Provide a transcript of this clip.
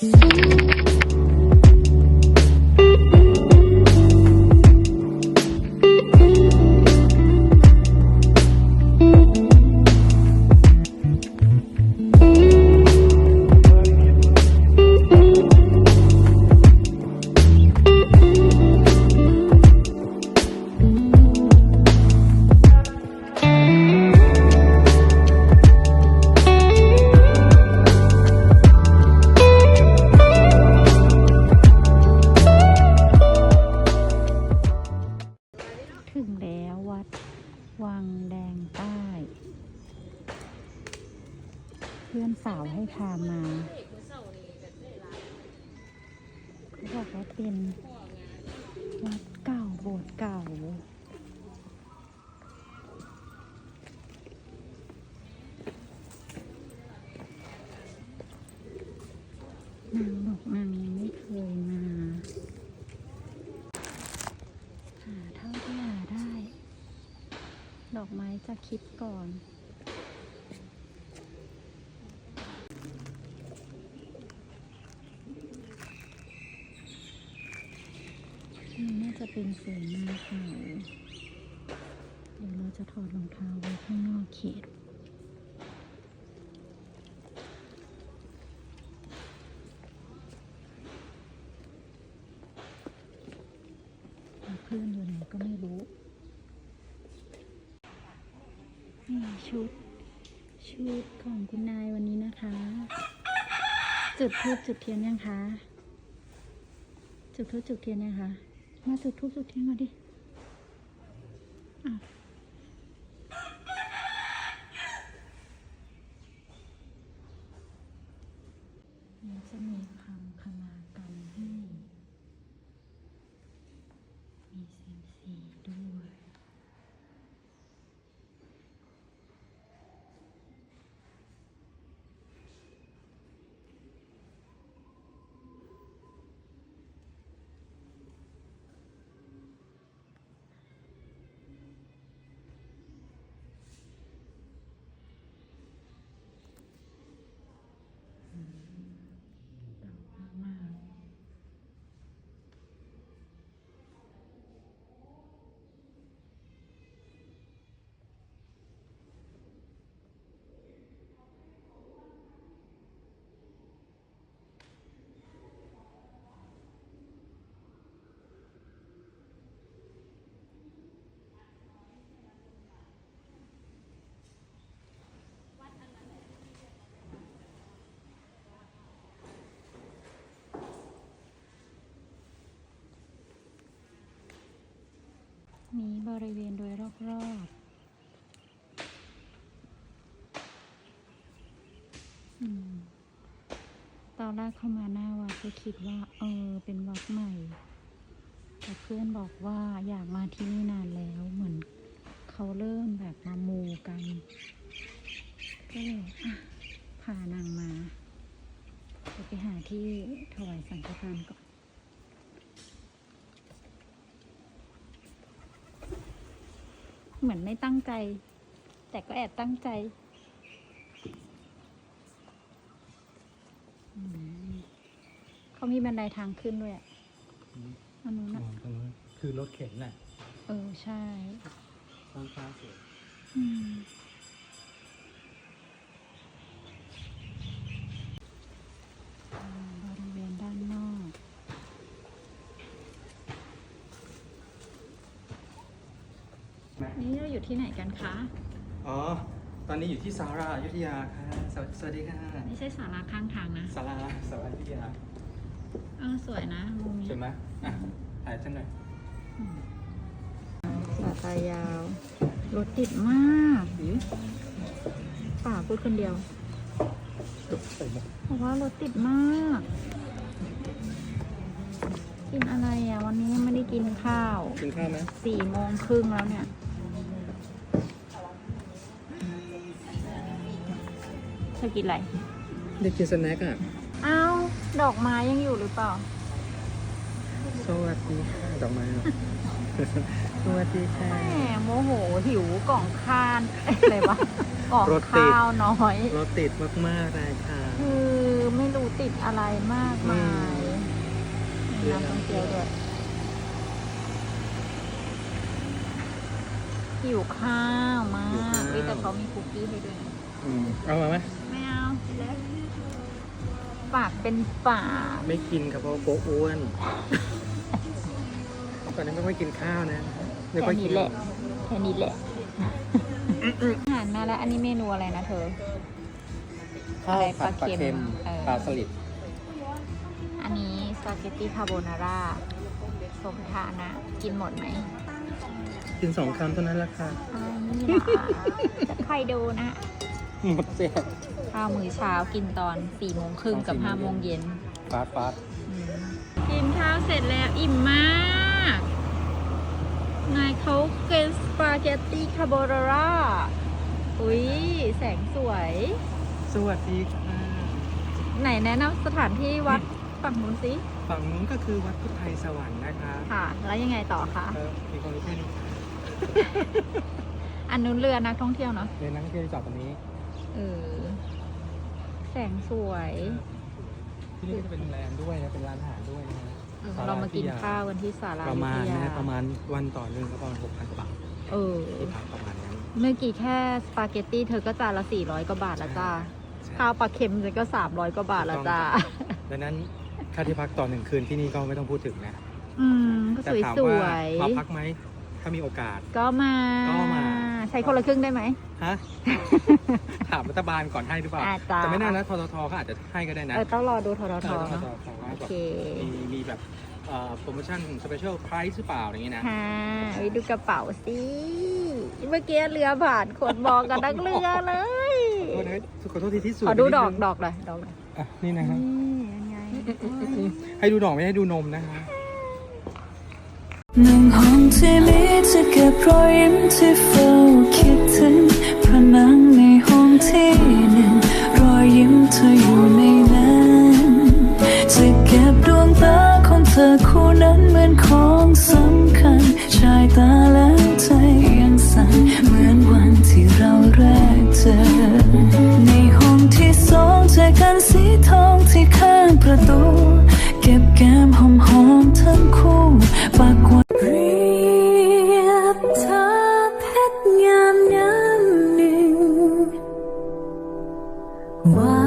ถึ วังแดงใต้ เพื่อนสาวให้พามาเขาบอกว่าเป็นวัดเก่าโบสถ์เก่านางบอกนางยังไม่เคยมา หาเท่าที่หาได้ ดอกไม้ จะคิดก่อน นี่น่าจะเป็นสวนนาขาวเดี๋ยวเราจะถอดรองเท้าไว้ข้างนอกเขตเพื่อนอยู่ไหนก็ไม่รู้ นี่ ชุด ชุดของคุณนายวันนี้นะคะ จุดทูบจุดเทียนยังคะ จุดทูบจุดเทียนยังคะ มาจุดทูบจุดเทียนมาดิอ้าวมันจะมีคำขมากรรมให้ มีเซียมซีด้วย อืมดอกมากๆ มีบริเวณโดยรอบๆอืมตอนแรกเข้ามาหน้าวัดก็คิดว่า เออ เป็นวัดใหม่ แต่เพื่อนบอกว่าอยากมาที่นี่นานแล้วเหมือนเขาเริ่มแบบมามูกันก็เลยพานางมาไปหาที่ถวายสังฆทานก่อน เหมือนไม่ตั้งใจ แต่ก็แอบตั้งใจอืมเขามีบันไดทางขึ้นด้วยอะอันนู้นอ๋ออะตรงนั้นคือรถเข็นน่ะ เออ ใช่ข้างข้างสวยอืมอ่าบริเวณด้านนอก นี่เรา อยู่ที่ไหนกันคะ อ๋อ ตอนนี้อยู่ที่สาราอยุธยาค่ะสวสวัสดีค่ะไม่ใช่สาราข้างทางนะ สาราสาราอยุธยาเออ สวยนะมุมนี้ใช่ไหมอะถ่ายฉันหน่อยสายตายาว รถติดมากอืมป่าพูดคนเดียวใส่หมวกเพราะว่ารถติดมาก กินอะไรอะ วันนี้ยังไม่ได้กินข้าว กินข้าวไหมสี่โมงครึ่งแล้วเนี่ย เธอกินอะไรเด็กกินสแน็คอะอ้าวดอกไม้ยังอยู่หรือเปล่า สวัสดีค่ะดอกไม้อะสวัสดีค่ะ แหมโมโหหิวกล่องข้านอะไรวะกล่องรถติด ข้าวน้อย รถติดมากๆเลยค่ะคือไม่รู้ติดอะไรมากมายมีน้ำต้มเกี๊ยวด้วยหิวข้าวมากเฮ้ยแต่เขามีคุกกี้ให้ด้วยนะอืมเอามาไหม ไม่เอาแล้วปากเป็นฝาไม่กินครับเพราะว่าโกอ้วน ตอนนี้ไม่ค่อยกินข้าวนะไม่แค่ค่อยกินี้แหละแค่นี้แหละอาหารมาแล้วอันนี้เมนูอะไรนะเธอข้าวผัดปลาเค็มเออปลาสลิดอันนี้สปาเกตตี้คาโบนาร่าสมฐานะ กินหมดไหมกินสองคำเท่านั้นละค่ะอันนี้ล่ะจะใครดูนะ หมดเสียข้าวมื้อเช้ากินตอน4โมงครึ่งกับตอน4 5โมงเย็นฟาดฟาดกินข้าวเสร็จแล้วอิ่มมาก นายเขาเกนสปาเกตตี้คาโบนาร่า อุ้ยแสงสวย สวัสดีค่ะไหนแนะนำสถานที่วัดฝั่งนู้นสิ ฝั่งนู้นก็คือวัดพุทธไทยสวรรค์นะคะ ค่ะ แล้วยังไงต่อคะเออมีคนรู้แค่นี้อันนู้นเรือนักท่องเที่ยวเนาะเรียนนักท่องเที่ยวที่จอดตรงนี้เออ แสงสวย ที่นี่ก็จะเป็นโรงแรมด้วยนะเป็นร้านอาหารด้วยนะฮะเรามากินข้าวกันที่ศาลาประมาณวิทยนะประมาณวันต่อหนึ่งก็ประมาณหกพันกว่าบาทเออ ที่พักประมาณนั้นเมื่อกี้แค่สปาเกตตี้เธอก็จานละ 400 กว่าบาทแล้วจ้า ใช่ข้าวปลาเค็มฉันก็ 300 กว่าบาทแล้วจ้า ดังนั้นค่าที่พักต่อหนึ่งคืนที่นี่ก็ไม่ต้องพูดถึงนะอืม ก็แต่สวยถามสว่าวยมาพักไหมถ้ามีโอกาสก็มา ก็มา ใช้คนละครึ่งได้ไหม ฮะ ถามรัฐบาลก่อนให้หรือเปล่าอาจจะแต่ไม่น่านะทททเขาอาจจะให้ก็ได้นะเออต้องรอดูทรทเออทเนาะททว่าโอแบบเค มีมีแบบเอ่อโปรโมชั่นสเปเชียลไพรส์หรือเปล่าอย่างงี้นะ ค่ะไปดูกระเป๋าสิ เมื่อกี้เรือผ่านคนบอกกันทั้งเรือเลยขอโทษนะขอโทษทีที่สุดขอดูดอกดอกหน่อยดอกหน่อยอะนี่นะฮะนี่ยังไง ให้ดูดอกไม่ให้ดูนมนะคะหนึ่งห้ รอยยิ้มที่เฝ้าคิดถึงผนังในห้องที่หนึ่งรอยยิ้มเธออยู่ What?